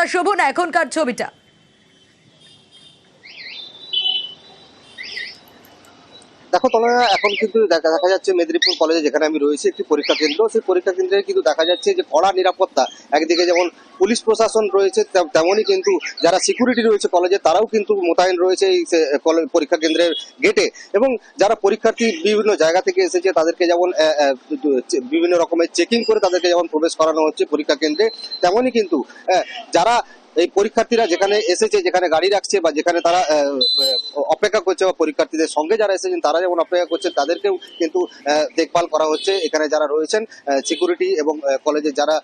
নিরাপত্তা শোভন এখনকার ছবিটা। দেখো তোমরা, এখন কিন্তু দেখা যাচ্ছে মেদিনীপুর কলেজে যেখানে আমি রয়েছি একটি পরীক্ষা কেন্দ্র। সেই পরীক্ষা কেন্দ্রে কিন্তু দেখা যাচ্ছে যে কড়া নিরাপত্তা, একদিকে যেমন পুলিশ প্রশাসন রয়েছে তেমনই কিন্তু যারা সিকিউরিটি রয়েছে কলেজে তারাও কিন্তু মোতায়েন রয়েছে এই পরীক্ষা কেন্দ্রের গেটে এবং যারা পরীক্ষার্থী বিভিন্ন জায়গা থেকে এসেছে, তাদেরকে যেমন বিভিন্ন রকমের চেকিং করে তাদেরকে যেমন প্রবেশ করানো হচ্ছে পরীক্ষা কেন্দ্রে, তেমনই কিন্তু যারা এই পরীক্ষার্থীরা যেখানে এসেছে, যেখানে গাড়ি রাখছে বা যেখানে তারা অপেক্ষা করছে বা পরীক্ষার্থীদের সঙ্গে যারা এসেছেন, তারা যেমন অপেক্ষা করছেন, তাদেরকেও কিন্তু দেখভাল করা হচ্ছে। এখানে যারা রয়েছেন সিকিউরিটি এবং কলেজের যারা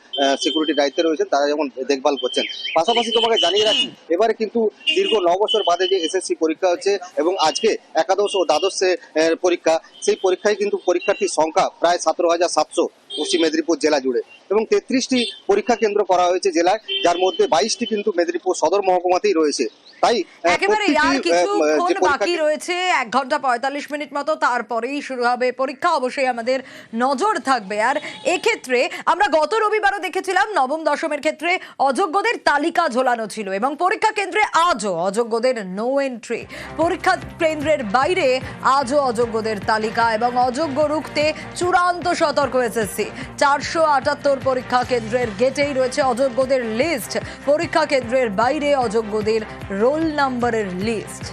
সিকিউরিটি দায়িত্বে রয়েছেন, তারা যেমন দেখভাল করছেন। পাশাপাশি তোমাকে জানিয়ে রাখি, এবারে কিন্তু দীর্ঘ ন বছর বাদে যে এসএসসি পরীক্ষা হচ্ছে এবং আজকে একাদশ ও দ্বাদশ পরীক্ষা, সেই পরীক্ষায় কিন্তু পরীক্ষার্থীর সংখ্যা প্রায় সতেরো হাজার সাতশো পশ্চিম মেদিনীপুর জেলা জুড়ে। এবং তেত্রিশটি পরীক্ষা কেন্দ্র করা হয়েছে জেলায় যার মধ্যে বাইশটি কিন্তু মেদিনীপুর সদর মহকুমাতেই রয়েছে। তাই একেবারে আর কিছুক্ষণ পরীক্ষা বাকি রয়েছে এক ঘণ্টা পঁয়তাল্লিশ মিনিট মতো তারপরেই শুরু হবে পরীক্ষা। অবশ্যই আমাদের নজর থাকবে। আর এক্ষেত্রে আমরা গত রবিবারও দেখেছিলাম নবম দশমের ক্ষেত্রে অযোগ্যদের তালিকা ঝোলানো ছিল এবং পরীক্ষা কেন্দ্রে আজও অযোগ্যদের নো এন্ট্রি পরীক্ষা কেন্দ্রের বাইরে আজও অযোগ্যদের তালিকা এবং অযোগ্য রুখতে চূড়ান্ত সতর্ক এসএসসি। চারশো আটাত্তর পরীক্ষা কেন্দ্রের গেটেই রয়েছে অযোগ্যদের লিস্ট পরীক্ষা কেন্দ্রের বাইরে অযোগ্যদের রোল নাম্বারের লিস্ট